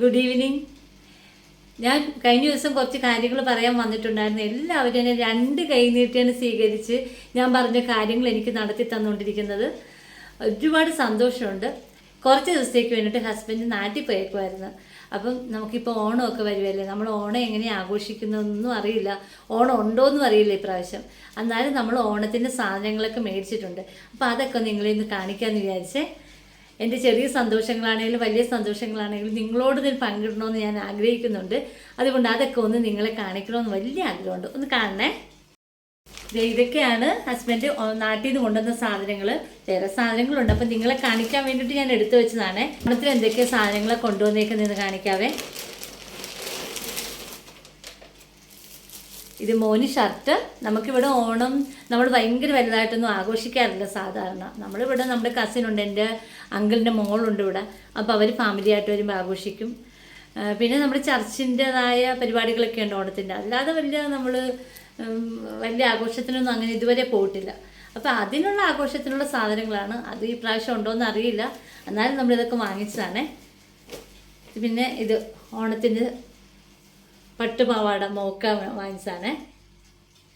Good evening ഞാൻ കഴിഞ്ഞ ദിവസം കുറച്ച് കാര്യങ്ങൾ പറയാൻ വന്നിട്ടുണ്ടായിരുന്നു. എല്ലാവരും എന്നെ രണ്ട് കൈ നീട്ടിയാണ് സ്വീകരിച്ച് ഞാൻ പറഞ്ഞ കാര്യങ്ങൾ എനിക്ക് നടത്തി തന്നുകൊണ്ടിരിക്കുന്നത്. ഒരുപാട് സന്തോഷമുണ്ട്. കുറച്ച് ദിവസത്തേക്ക് വേണ്ടിയിട്ട് ഹസ്ബൻഡ് നാട്ടിൽ പോയേക്കുമായിരുന്നു അപ്പം നമുക്കിപ്പോൾ ഓണമൊക്കെ വരുമല്ലേ നമ്മൾ ഓണം എങ്ങനെ ആഘോഷിക്കുന്നതെന്നൊന്നും അറിയില്ല. ഓണം ഉണ്ടോയെന്നും അറിയില്ല ഇപ്രാവശ്യം. എന്നാലും നമ്മൾ ഓണത്തിന്റെ സാധനങ്ങളൊക്കെ മേടിച്ചിട്ടുണ്ട്. അപ്പോൾ അതൊക്കെ നിങ്ങളെ ഇന്ന് കാണിക്കാമെന്ന് വിചാരിച്ചേ. എന്റെ ചെറിയ സന്തോഷങ്ങളാണെങ്കിലും വലിയ സന്തോഷങ്ങളാണെങ്കിലും നിങ്ങളോട് ഇതിൽ പങ്കിടണമെന്ന് ഞാൻ ആഗ്രഹിക്കുന്നുണ്ട്. അതുകൊണ്ട് അതൊക്കെ ഒന്ന് നിങ്ങളെ കാണിക്കണമെന്ന് വലിയ ആഗ്രഹമുണ്ട്. ഒന്ന് കാണണേ. ഇതൊക്കെയാണ് ഹസ്ബൻഡ് നാട്ടിൽ നിന്ന് കൊണ്ടുവന്ന സാധനങ്ങൾ വേറെ സാധനങ്ങളുണ്ട്. അപ്പം നിങ്ങളെ കാണിക്കാൻ വേണ്ടിയിട്ട് ഞാൻ എടുത്തു വെച്ചതാണ്. ഓണത്തിന് എന്തൊക്കെ സാധനങ്ങളെ കൊണ്ടുവന്നേക്കെന്ന് കാണിക്കാവേ. ഇത് മോന് ഷർട്ട്. നമുക്കിവിടെ ഓണം നമ്മൾ ഭയങ്കര വലുതായിട്ടൊന്നും ആഘോഷിക്കാറില്ല സാധാരണ. നമ്മളിവിടെ നമ്മുടെ കസിൻ ഉണ്ട് എന്റെ അങ്കിളിന്റെ മോളുണ്ട് ഇവിടെ. അപ്പോൾ അവർ ഫാമിലി ആയിട്ട് വരുമ്പോൾ ആഘോഷിക്കും. പിന്നെ നമ്മുടെ ചർച്ചിന്റെതായ പരിപാടികളൊക്കെ ഉണ്ട് ഓണത്തിന്റെ. അല്ലാതെ വലിയ നമ്മൾ വലിയ ആഘോഷത്തിനൊന്നും അങ്ങനെ ഇതുവരെ പോയിട്ടില്ല. അപ്പോൾ അതിനുള്ള ആഘോഷത്തിനുള്ള സാധനങ്ങളാണ്. അത് ഈ പ്രാവശ്യം ഉണ്ടോയെന്ന് അറിയില്ല. എന്നാലും നമ്മളിതൊക്കെ വാങ്ങിച്ചതാണേ. പിന്നെ ഇത് ഓണത്തിന്റെ പട്ടുപാവാട മോക്ക വാങ്ങിച്ചാണേ.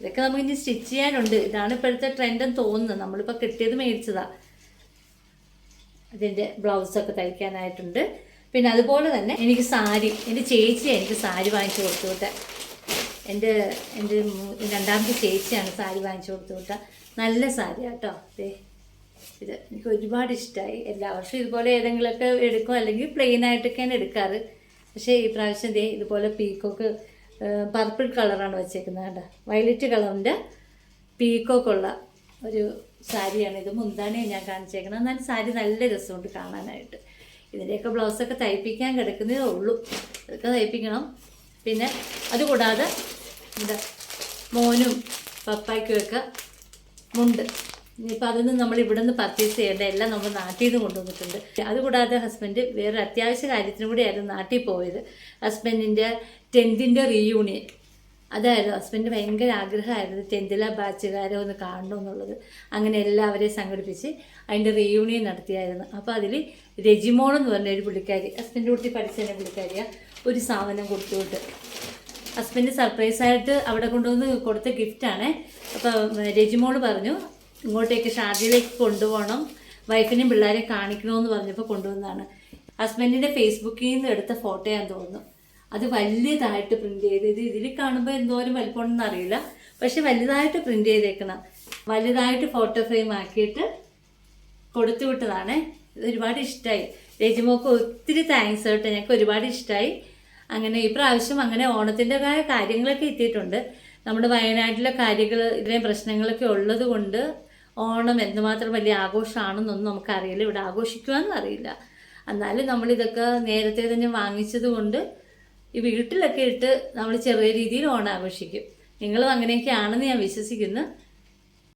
ഇതൊക്കെ നമുക്ക് ഇനി സ്റ്റിച്ച് ചെയ്യാനുണ്ട്. ഇതാണ് ഇപ്പോഴത്തെ ട്രെൻഡെന്ന് തോന്നുന്നത് നമ്മളിപ്പോൾ കിട്ടിയത് മേടിച്ചതാ. അതിന്റെ ബ്ലൗസൊക്കെ തയ്ക്കാനായിട്ടുണ്ട്. പിന്നെ അതുപോലെ തന്നെ എനിക്ക് സാരി എന്റെ ചേച്ചി എനിക്ക് സാരി വാങ്ങിച്ചു കൊടുത്തു വിട്ട. എന്റെ എന്റെ രണ്ടാമത്തെ ചേച്ചിയാണ് സാരി വാങ്ങിച്ചു കൊടുത്തു വിട്ട. നല്ല സാരി കേട്ടോ ദേ ഇത് എനിക്ക് ഒരുപാട് ഇഷ്ടമായി എല്ലാ വർഷവും ഇതുപോലെ ഏതെങ്കിലുമൊക്കെ എടുക്കും. അല്ലെങ്കിൽ പ്ലെയിൻ ആയിട്ടൊക്കെയാണ് എടുക്കാറ്. പക്ഷേ ഈ പ്രാവശ്യം ദേ ഇതുപോലെ പീക്കോക്ക് പർപ്പിൾ കളറാണ് വെച്ചേക്കുന്നത് കേട്ടോ വയലറ്റ് കളറിന്റെ പീക്കോക്കുള്ള ഒരു സാരിയാണ് ഇത്. മുന്താണിയാണ് ഞാൻ കാണിച്ചേക്കുന്നത്. എന്നാലും സാരി നല്ല രസമുണ്ട് കാണാനായിട്ട്. ഇതിന്റെയൊക്കെ ബ്ലൗസൊക്കെ തയ്പ്പിക്കാൻ കിടക്കുന്നതേ ഉള്ളൂ. അതൊക്കെ തയ്പ്പിക്കണം. പിന്നെ അതുകൂടാതെ എന്താ മോനും പപ്പായ്ക്കുമൊക്കെ മുണ്ട്. ഇനിയിപ്പോൾ അതൊന്നും നമ്മൾ ഇവിടെ നിന്ന് പർച്ചേസ് ചെയ്യേണ്ട എല്ലാം നമ്മൾ നാട്ടിൽ നിന്ന് കൊണ്ടുവന്നിട്ടുണ്ട്. അതുകൂടാതെ ഹസ്ബൻഡ് വേറെ അത്യാവശ്യ കാര്യത്തിനും കൂടിയായിരുന്നു നാട്ടിൽ പോയത്. ഹസ്ബൻഡിന്റെ ടെൻത്തിന്റെ റീയൂണിയൻ അതായിരുന്നു ഹസ്ബൻഡ് ഭയങ്കര ആഗ്രഹമായിരുന്നു ടെൻത്തിലെ ബാച്ചുകാരെ ഒന്ന് കാണണം എന്നുള്ളത്. അങ്ങനെ എല്ലാവരെയും സംഘടിപ്പിച്ച് അതിന്റെ റീയൂണിയൻ നടത്തിയായിരുന്നു. അപ്പോൾ അതിൽ രജിമോൾ എന്ന് പറഞ്ഞ ഒരു പുള്ളിക്കാരി ഹസ്ബൻഡ് കുട്ടി പഠിച്ചതിനെ പുള്ളിക്കാരിയാണ് ഒരു സാധനം കൊടുത്തുവിട്ട്. ഹസ്ബൻഡ് സർപ്രൈസായിട്ട് അവിടെ കൊണ്ടുവന്ന് കൊടുത്ത ഗിഫ്റ്റാണ് അപ്പോൾ രജിമോൾ പറഞ്ഞു ഇങ്ങോട്ടേക്ക് ഷാർജയിലേക്ക് കൊണ്ടുപോകണം. വൈഫിനെയും പിള്ളേരെ കാണിക്കണമെന്ന് പറഞ്ഞപ്പോൾ കൊണ്ടുവന്നതാണ്. ഹസ്ബൻഡിന്റെ ഫേസ്ബുക്കിൽ നിന്ന് എടുത്ത ഫോട്ടോയാന്ന് തോന്നുന്നു. അത് വലിയതായിട്ട് പ്രിന്റ് ചെയ്ത് ഇത് ഇതിൽ കാണുമ്പോൾ എന്തോരം വലിപ്പമുണ്ടെന്ന് അറിയില്ല. പക്ഷെ വലുതായിട്ട് പ്രിന്റ് ചെയ്തേക്കണം. വലുതായിട്ട് ഫോട്ടോ ഫ്രെയിം ആക്കിയിട്ട് കൊടുത്തു വിട്ടതാണേ. ഇത് ഒരുപാട് ഇഷ്ടമായി രജിമോക്ക് ഒത്തിരി താങ്ക്സ് കേട്ടോ. ഞങ്ങൾക്ക് ഒരുപാട് ഇഷ്ടമായി അങ്ങനെ ഈ പ്രാവശ്യം അങ്ങനെ ഓണത്തിന്റെതായ കാര്യങ്ങളൊക്കെ എത്തിയിട്ടുണ്ട്. നമ്മുടെ വയനാട്ടിലെ കാര്യങ്ങൾ ഇത്രയും പ്രശ്നങ്ങളൊക്കെ ഉള്ളത് കൊണ്ട് ഓണം എന്തുമാത്രം വലിയ ആഘോഷമാണെന്നൊന്നും നമുക്കറിയില്ല. ഇവിടെ ആഘോഷിക്കുവാന്നും അറിയില്ല. എന്നാലും നമ്മളിതൊക്കെ നേരത്തെ തന്നെ വാങ്ങിച്ചത് കൊണ്ട് ഈ വീട്ടിലൊക്കെ ഇട്ട് നമ്മൾ ചെറിയ രീതിയിൽ ഓണം ആഘോഷിക്കും നിങ്ങളും അങ്ങനെയൊക്കെ ആണെന്ന് ഞാൻ വിശ്വസിക്കുന്നു.